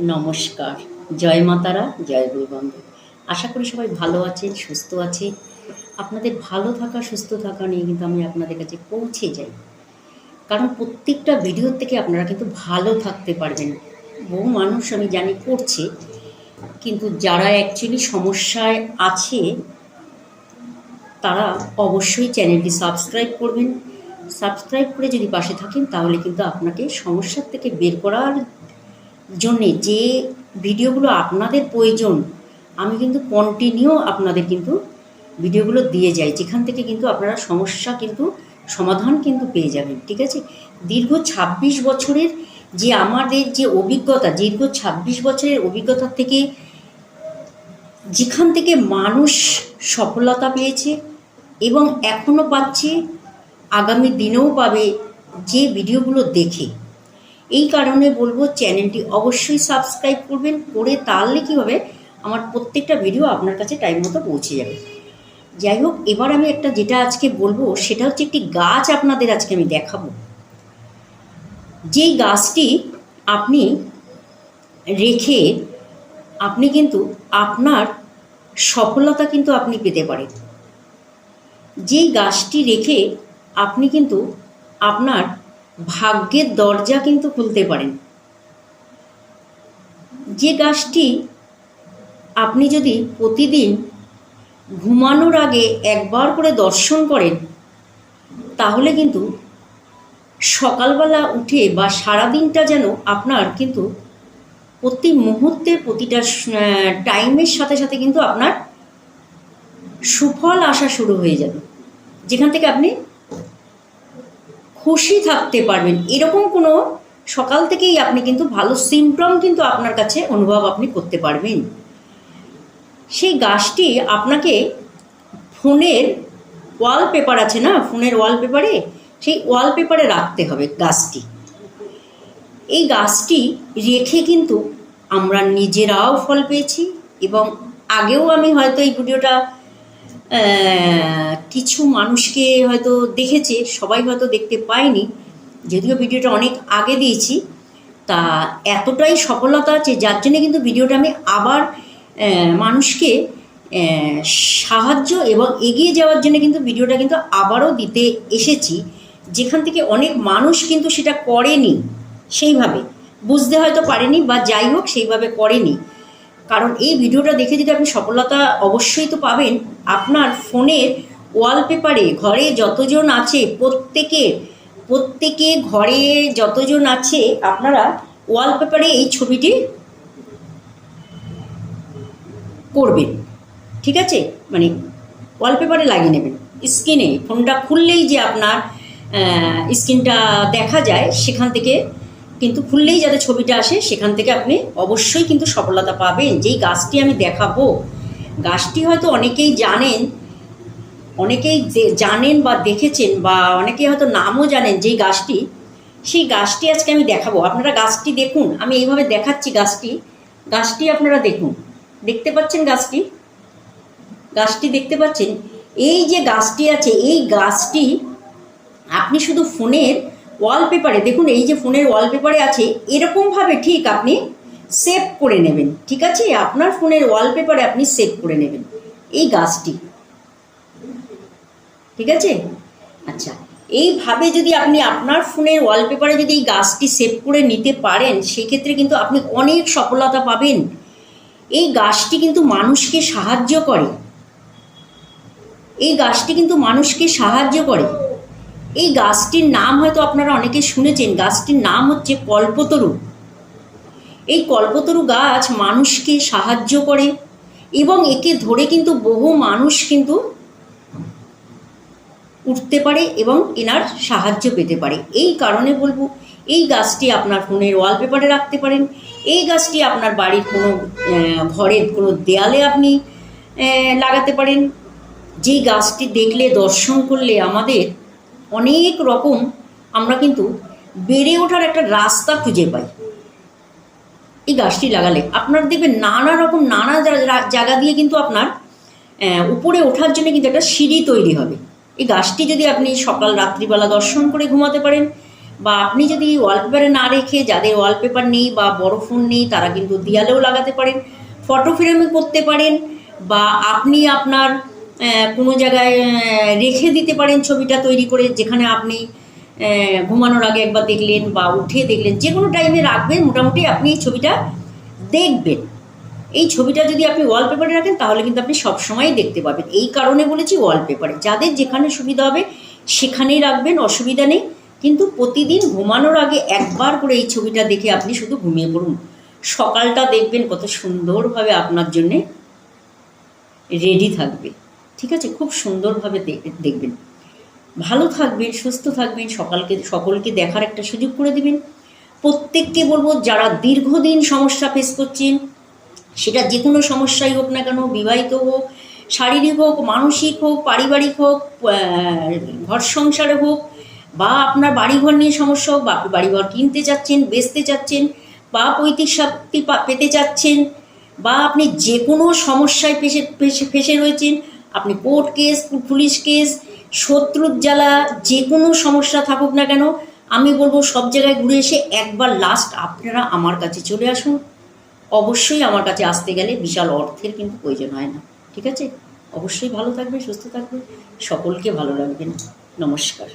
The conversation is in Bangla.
নমস্কার। জয় মাতারা জয় গুরুবন্ধু। আশা করি সবাই ভালো আছেন, সুস্থ আছে আপনাদের ভালো থাকা, সুস্থ থাকা নিয়ে কিন্তু আমি আপনাদের কাছে পৌঁছে যাই। কারণ প্রত্যেকটা ভিডিওর থেকে আপনারা কিন্তু ভালো থাকতে পারবেন। বহু মানুষ আমি জানি করছে, কিন্তু যারা অ্যাকচুয়ালি সমস্যায় আছে, তারা অবশ্যই চ্যানেলটি সাবস্ক্রাইব করবেন। সাবস্ক্রাইব করে যদি পাশে থাকেন, তাহলে কিন্তু আপনাকে সমস্যার থেকে বের করার জন্যে যে ভিডিওগুলো আপনাদের প্রয়োজন, আমি কিন্তু কন্টিনিউ আপনাদের কিন্তু ভিডিওগুলো দিয়ে যাই। যেখান থেকে কিন্তু আপনারা সমস্যা কিন্তু, সমাধান কিন্তু পেয়ে যাবেন, ঠিক আছে? দীর্ঘ ২৬ বছরের যে আমাদের যে অভিজ্ঞতা, দীর্ঘ ২৬ বছরের অভিজ্ঞতা থেকে যেখান থেকে মানুষ সফলতা পেয়েছে এবং এখনও পাচ্ছে, আগামী দিনেও পাবে যে ভিডিওগুলো দেখে। এই কারণে বলব চ্যানেলটি অবশ্যই সাবস্ক্রাইব করবেন, করে তাহলে কী হবে? আমার প্রত্যেকটা ভিডিও আপনার কাছে টাইম মতো পৌঁছে যাবে। যাই হোক, এবার আমি একটা যেটা আজকে বলব, সেটা হচ্ছে একটি গাছ আপনাদের আজকে আমি দেখাবো। যেই গাছটি আপনি রেখে আপনি কিন্তু আপনার সফলতা কিন্তু আপনি পেতে পারেন। যেই গাছটি রেখে আপনি কিন্তু আপনার ভাগ্যের দরজা কিন্তু খুলতে পারেন। যে গাছটি আপনি যদি প্রতিদিন ঘুমানোর আগে একবার করে দর্শন করেন, তাহলে কিন্তু সকালবেলা উঠে বা সারাদিনটা যেন আপনার কিন্তু প্রতি মুহূর্তে প্রতিটা টাইমের সাথে সাথে কিন্তু আপনার সুফল আসা শুরু হয়ে যাবে। যেখান থেকে আপনি খুশি থাকতে পারবেন। এরকম কোনো সকাল থেকেই আপনি কিন্তু ভালো সিমটম কিন্তু আপনার কাছে অনুভব আপনি করতে পারবেন। সেই গাছটি আপনাকে ফোনের ওয়ালপেপার আছে না? ফোনের ওয়ালপেপারে সেই ওয়ালপেপারে রাখতে হবে গাছটি। এই গাছটি রেখে কিন্তু আমরা নিজেরাও ফল পেয়েছি এবং আগেও আমি হয়তো এই ভিডিওটা কিছু মানুষকে হয়তো দেখেছে, সবাই হয়তো দেখতে পায়নি। যদিও ভিডিওটা অনেক আগে দিয়েছি, তা এতটাই সফলতা আছে, যার জন্য কিন্তু ভিডিওটা আমি আবার মানুষকে সাহায্য এবং এগিয়ে যাওয়ার জন্য কিন্তু ভিডিওটা কিন্তু আবারও দিতে এসেছি। যেখান থেকে অনেক মানুষ কিন্তু সেটা করেনি, সেইভাবে। বুঝতে হয়তো পারেনি বা যাই হোক, সেইভাবে করেনি। কারণ এই ভিডিওটা দেখে যদি আপনি সফলতা অবশ্যই তো পাবেন, আপনার ফোনের ওয়ালপেপারে ঘরে যতজন আছে, প্রত্যেকে প্রত্যেকে ঘরে যতজন আছে, আপনারা ওয়ালপেপারে এই ছবিটি করবেন। ঠিক আছে? মানে ওয়ালপেপারে লাগিয়ে নেবেন। স্ক্রিনে ফোনটা খুললেই যে আপনার স্ক্রিনটা দেখা যায়, সেখান থেকে কিন্তু খুললেই যাতে ছবিটা আসে, সেখান থেকে আপনি অবশ্যই কিন্তু সফলতা পাবেন। যেই গাছটি আমি দেখাবো, গাছটি হয়তো অনেকেই জানেন অনেকেই জানেন বা দেখেছেন বা অনেকে হয়তো নামও জানেন যেই গাছটি, সেই গাছটি আজকে আমি দেখাবো। আপনারা গাছটি দেখুন, আমি এইভাবে দেখাচ্ছি গাছটি। গাছটি আপনারা দেখুন। দেখতে পাচ্ছেন গাছটি? গাছটি দেখতে পাচ্ছেন? এই যে গাছটি আছে, এই গাছটি আপনি শুধু ফোনের ওয়ালপেপারে দেখুন, এই যে ফোনের ওয়ালপেপারে আছে, এরকমভাবে ঠিক আপনি সেভ করে নেবেন, ঠিক আছে? আপনার ফোনের ওয়ালপেপারে আপনি সেভ করে নেবেন, এই গাছটি, ঠিক আছে? আচ্ছা এইভাবে যদি আপনি আপনার ফোনের ওয়ালপেপারে যদি এই গাছটি সেভ করে নিতে পারেন, সেক্ষেত্রে কিন্তু আপনি অনেক সফলতা পাবেন। এই গাছটি কিন্তু মানুষকে সাহায্য করে। এই গাছটি কিন্তু মানুষকে সাহায্য করে। এই গাছটির নাম হয়তো আপনারা অনেকে শুনেছেন, গাছটির নাম হচ্ছে কল্পতরু। এই কল্পতরু গাছ মানুষকে সাহায্য করে এবং একে ধরে কিন্তু বহু মানুষ কিন্তু উঠতে পারে এবং এনার সাহায্য পেতে পারে। এই কারণে বলব, এই গাছটি আপনার ফোনের ওয়ালপেপারে রাখতে পারেন, এই গাছটি আপনার বাড়ির কোনো ঘরের কোনো দেয়ালে আপনি লাগাতে পারেন। যেই গাছটি দেখলে, দর্শন করলে আমাদের অনেক রকম আমরা কিন্তু বেড়ে ওঠার একটা রাস্তা খুঁজে পাই। এই গাছটি লাগালে আপনার দেখবেন নানা রকম, নানা জায়গা দিয়ে কিন্তু আপনার উপরে ওঠার জন্য কিন্তু একটা সিঁড়ি তৈরি হবে। এই গাছটি যদি আপনি সকাল, রাত্রিবেলা দর্শন করে ঘুমাতে পারেন বা আপনি যদি ওয়ালপেপারে না রেখে যাদের ওয়ালপেপার নেই বা বড় ফোন নেই, তারা কিন্তু দেয়ালেও লাগাতে পারেন, ফটো ফ্রেমে করতে পারেন বা আপনি আপনার কোনো জায়গায় রেখে দিতে পারেন ছবিটা তৈরি করে, যেখানে আপনি ঘুমানোর আগে একবার দেখলেন বা উঠে দেখলেন, যে কোনো টাইমে রাখবেন, মোটামুটি আপনি এই ছবিটা দেখবেন। এই ছবিটা যদি আপনি ওয়ালপেপারে রাখেন, তাহলে কিন্তু আপনি সবসময়ই দেখতে পাবেন। এই কারণে বলেছি ওয়ালপেপারে যাদের যেখানে সুবিধা হবে, সেখানেই রাখবেন, অসুবিধা নেই। কিন্তু প্রতিদিন ঘুমানোর আগে একবার করে এই ছবিটা দেখে আপনি শুধু ঘুমিয়ে পড়ুন। সকালটা দেখবেন কত সুন্দরভাবে আপনার জন্যে রেডি থাকবে। ঠিক আছে? খুব সুন্দরভাবে দেখবেন। ভালো থাকবেন, সুস্থ থাকবেন, সকালকে, সকলকে দেখার একটা সুযোগ করে দিবেন। প্রত্যেককে বলব, যারা দীর্ঘদিন সমস্যা ফেস করছেন, সেটা যে কোনো সমস্যাই হোক না কেন, বিবাহিত হোক, শারীরিক হোক, মানসিক হোক, পারিবারিক হোক ঘর সংসারে হোক, বা আপনার বাড়িঘর নিয়ে সমস্যা হোক, বা বাড়িঘর কিনতে চাচ্ছেন বেচতে চাচ্ছেন বা পৈতৃক শক্তি পেতে চাচ্ছেন বা আপনি যে কোনো সমস্যায় ফেসে ফেসে ফেসে রয়েছেন আপনি কোর্ট কেস, পুলিশ কেস, শত্রুর জ্বালা, যে কোনো সমস্যা থাকুক না কেন, আমি বলব সব জায়গায় ঘুরে এসে একবার লাস্ট আপনারা আমার কাছে চলে আসুন। অবশ্যই আমার কাছে আসতে গেলে বিশাল অর্থের কিন্তু প্রয়োজন হয় না। ঠিক আছে? অবশ্যই ভালো থাকবে সুস্থ থাকবে সকলকে ভালো রাখবেন। নমস্কার।